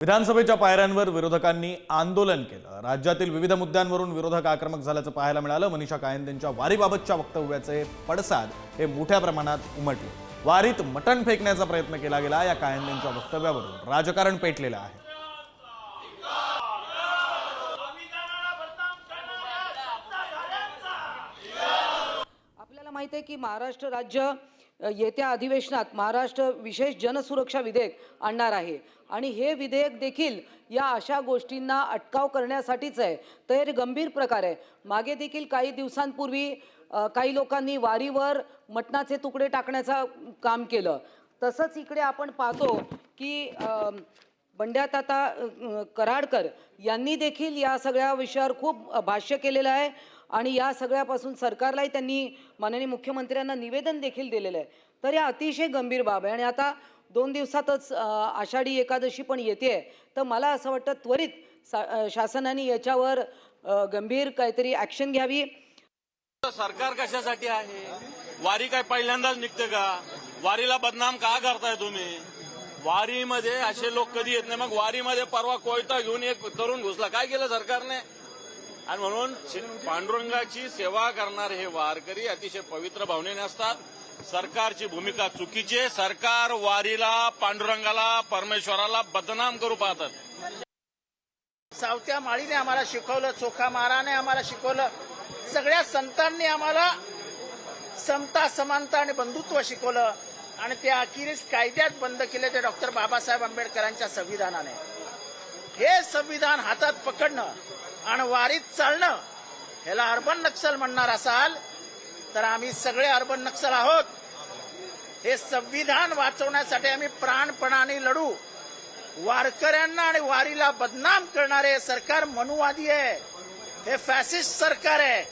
विधानसभेच्या पायऱ्यांवर विरोधकांनी आंदोलन केलं. राज्यातील विविध मुद्द्यांवरून विरोधक आक्रमक झाल्याचं पाहायला मिळालं. मनीषा कायंदेंच्या वारीबाबतच्या वक्तव्याचे पडसाद हे मोठ्या प्रमाणात उमटले. वारीत मटण फेकण्याचा प्रयत्न केला गेला या कायंदेंच्या वक्तव्यावरून. राजकारण पेटलेलं आहे. माहिती आहे की महाराष्ट्र राज्य येत्या अधिवेशनात महाराष्ट्र विशेष जनसुरक्षा विधेयक आणणार आहे. आणि हे विधेयक देखील या अशा गोष्टींना अटकाव करण्यासाठीच आहे. तर हे गंभीर प्रकार आहे. मागे देखील काही दिवसांपूर्वी काही लोकांनी वारीवर मटणाचे तुकडे टाकण्याचं काम केलं. तसंच इकडे आपण पाहतो की अ, बंड्याताता कराडकर यांनी देखील या सगळ्या विषयावर खूप भाष्य केलेलं आहे. आणि या सगळ्यापासून सरकारलाही त्यांनी माननीय मुख्यमंत्र्यांना निवेदन देखील दिलेलं आहे. तर या अतिशय गंभीर बाब आहे आणि आता दोन दिवसातच आषाढी एकादशी पण येते तर मला असं वाटतं त्वरित सा शासनाने याच्यावर गंभीर काहीतरी ॲक्शन घ्यावी. सरकार कशासाठी आहे? वारी काय पहिल्यांदाच निघते का? वारीला बदनाम का करताय तुम्ही? वारीमध्ये असे लोक कधी येत नाही. मग वारीमध्ये परवा कोयता घेऊन एक तरुण घुसला. काय केलं सरकारने? आणि म्हणून पांडुरंगाची सेवा करणारे हे वारकरी अतिशय पवित्र भावनेने असतात. सरकारची भूमिका चुकीची आहे. सरकार वारीला पांडुरंगाला परमेश्वराला बदनाम करू पाहतात. सावत्या माळीने आम्हाला शिकवलं चोखा माराने आम्हाला शिकवलं सगळ्या संतांनी आम्हाला समता समानता आणि बंधुत्व शिकवलं आणि ते अखेरीस कायद्यात बंद केले ते डॉक्टर बाबासाहेब आंबेडकरांच्या संविधानाने. हे संविधान हातात पकडणं आणि वारीत चालणं ह्याला अर्बन नक्षल म्हणणार असाल तर आम्ही सगळे अर्बन नक्षल आहोत. हे संविधान वाचवण्यासाठी आम्ही प्राणपणाने लढू. वारकऱ्यांना आणि वारीला बदनाम करणारे सरकार मनुवादी आहे. हे फॅसिस्ट सरकार आहे.